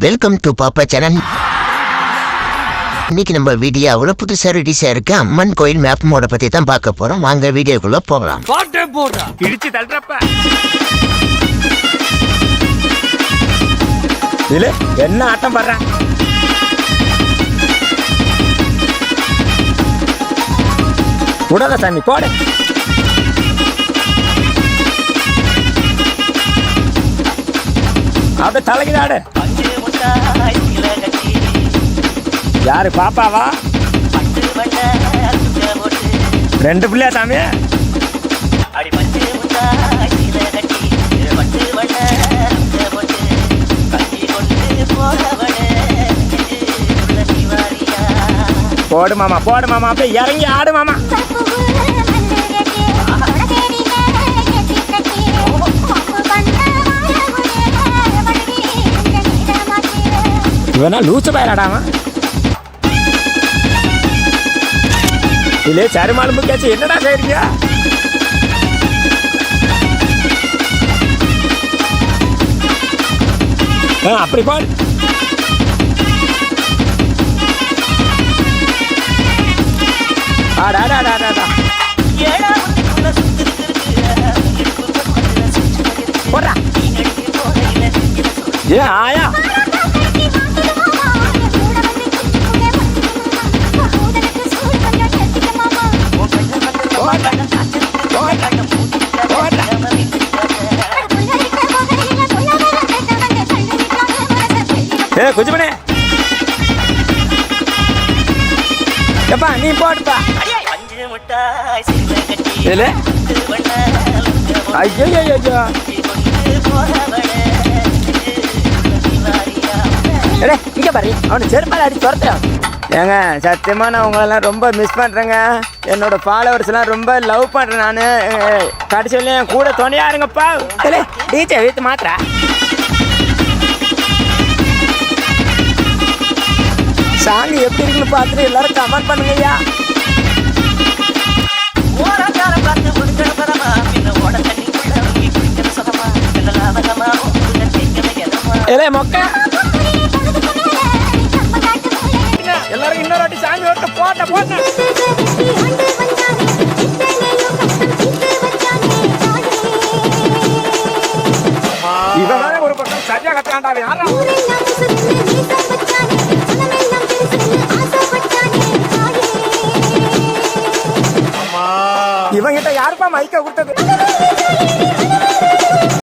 Welcome to பாப்பா channel இன்னைக்கு நம்ம வீடியோ அவ்வளோ புதுசாக ரிலீஸாக இருக்கு அம்மன் கோயில் மேப் மோட பற்றி தான் பார்க்க போகிறோம் வாங்க வீடியோக்குள்ளே போகலாம். இடிச்சு தள்ளுறப்ப. இல்ல என்ன ஆட்டம் படுற? விடாத சாமி போடு. அப்படியே தலைக்குதாடு பஞ்சு. முட்டாய் சில யாரு பாப்பாவா? பட்டு வண்ண குஞ்ச ரெண்டு பிள்ளையா சாமி? அடி பஞ்சு முட்டாய் சில பட்டு வண்ண குஞ்ச போட்டு கொண்டு போறவனே போடு மாமா போடு மாமா அப்படியே இறங்கி ஆடு மாமா. இவனா லூச்சு பயிராடாமா இல்லையே சருமாலும் கேச்சு என்னடா செய்றீங்க? ஆ, அப்படி பாடு ஆடா ஆடா ஆடா ஆடா. ஏழாவதுக்குள்ள ஏ குஜிமணி எப்பா நீ போடுப்பா பஞ்சு முட்டாய் சில கட்டி இல்ல பட்டு வண்ண ஐயோ ஐயோ ஐயோ ஏடே இங்க பாரு. அவனை செருப்பால் அடி துரத்துறான். ஏங்க சத்தியமா நான் உங்களெல்லாம் ரொம்ப மிஸ் பண்ணுறேங்க என்னோட ஃபாலோவர்ஸ்லாம் ரொம்ப லவ் பண்ணுறேன் நான். கடைசியில் என் கூட துணையா இருங்கப்பா. இல்லை டீச்சர் வீட்டு மாத்திரா. சாங் எப்படி இருக்குன்னு பார்த்துட்டு எல்லாரும் கமெண்ட் பண்ணுங்கய்யா. ஏலே மொக்க. எல்லாரும் இன்னொரு வாட்டி சாமி ஓட்ட போட்ட போட்ட. இவன் ஒரு பக்கம் சரியா கத்தாண்டா யாரா? இவங்கிட்ட யாருப்பா மைக்க கொடுத்தது?